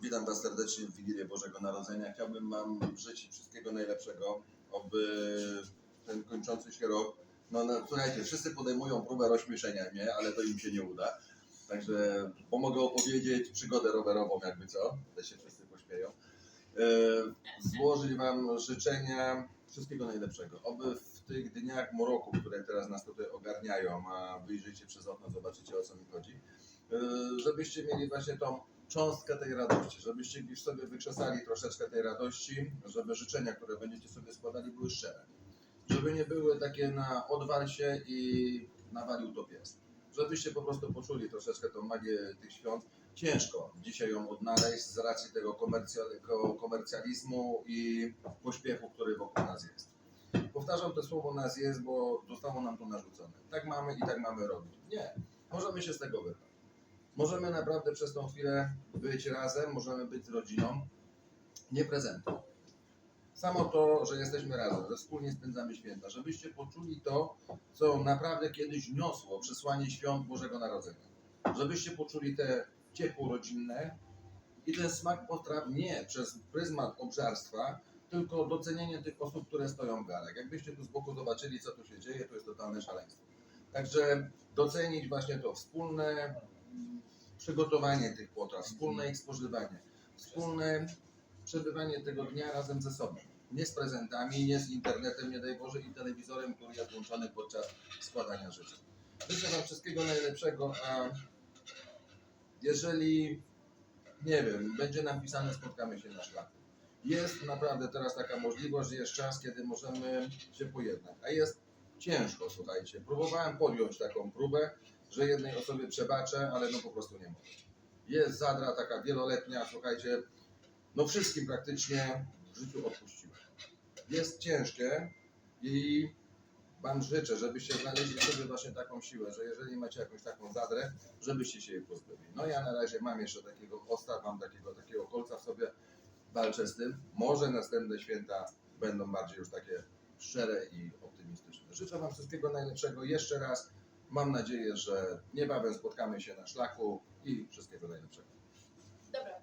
Witam Was serdecznie w Wigilię Bożego Narodzenia. Chciałbym Wam życzyć wszystkiego najlepszego, oby ten kończący się rok, no, no słuchajcie, wszyscy podejmują próbę rozśmieszenia mnie, ale to im się nie uda. Także pomogę opowiedzieć przygodę rowerową, jakby co, te się wszyscy pośmieją. E, złożyć Wam życzenia wszystkiego najlepszego. Oby w tych dniach mroku, które teraz nas tutaj ogarniają, a wyjrzycie przez okno, zobaczycie o co mi chodzi, e, żebyście mieli właśnie tą cząstkę tej radości, żebyście gdzieś sobie wykrzesali troszeczkę tej radości, żeby życzenia, które będziecie sobie składali, były szczere. Żeby nie były takie na odwal się i nawalił to pies. Żebyście po prostu poczuli troszeczkę tą magię tych świąt. Ciężko dzisiaj ją odnaleźć z racji tego komercjal- ko- komercjalizmu i pośpiechu, który wokół nas jest. Powtarzam to słowo nas jest, bo zostało nam to narzucone. Tak mamy i tak mamy robić. Nie. Możemy się z tego wyrwać. Możemy naprawdę przez tą chwilę być razem, możemy być rodziną, nie prezentem. Samo to, że jesteśmy razem, że wspólnie spędzamy święta, żebyście poczuli to, co naprawdę kiedyś niosło przesłanie świąt Bożego Narodzenia. Żebyście poczuli te ciepło rodzinne i ten smak potraw nie przez pryzmat obżarstwa, tylko docenienie tych osób, które stoją w garach. Jakbyście tu z boku zobaczyli, co tu się dzieje, to jest totalne szaleństwo. Także docenić właśnie to wspólne przygotowanie tych potraw, wspólne ich spożywanie, wspólne przebywanie tego dnia razem ze sobą. Nie z prezentami, nie z internetem, nie daj Boże, i telewizorem, który jest włączony podczas składania życzeń. Życzę Wam wszystkiego najlepszego, a jeżeli, nie wiem, będzie nam pisane, spotkamy się na szlaku. Jest naprawdę teraz taka możliwość, że jest czas, kiedy możemy się pojednać. A jest ciężko, słuchajcie. Próbowałem podjąć taką próbę, że jednej osobie przebaczę, ale no po prostu nie mogę. Jest zadra taka wieloletnia, słuchajcie, no wszystkim praktycznie w życiu odpuściłem. Jest ciężkie i Wam życzę, żebyście znaleźli sobie właśnie taką siłę, że jeżeli macie jakąś taką zadrę, żebyście się jej pozbyli. No ja na razie mam jeszcze takiego osta, mam takiego, takiego kolca w sobie, walczę z tym. Może następne święta będą bardziej już takie szczere i optymistyczne. Życzę Wam wszystkiego najlepszego jeszcze raz. Mam nadzieję, że niebawem spotkamy się na szlaku i wszystkiego najlepszego. Dobra,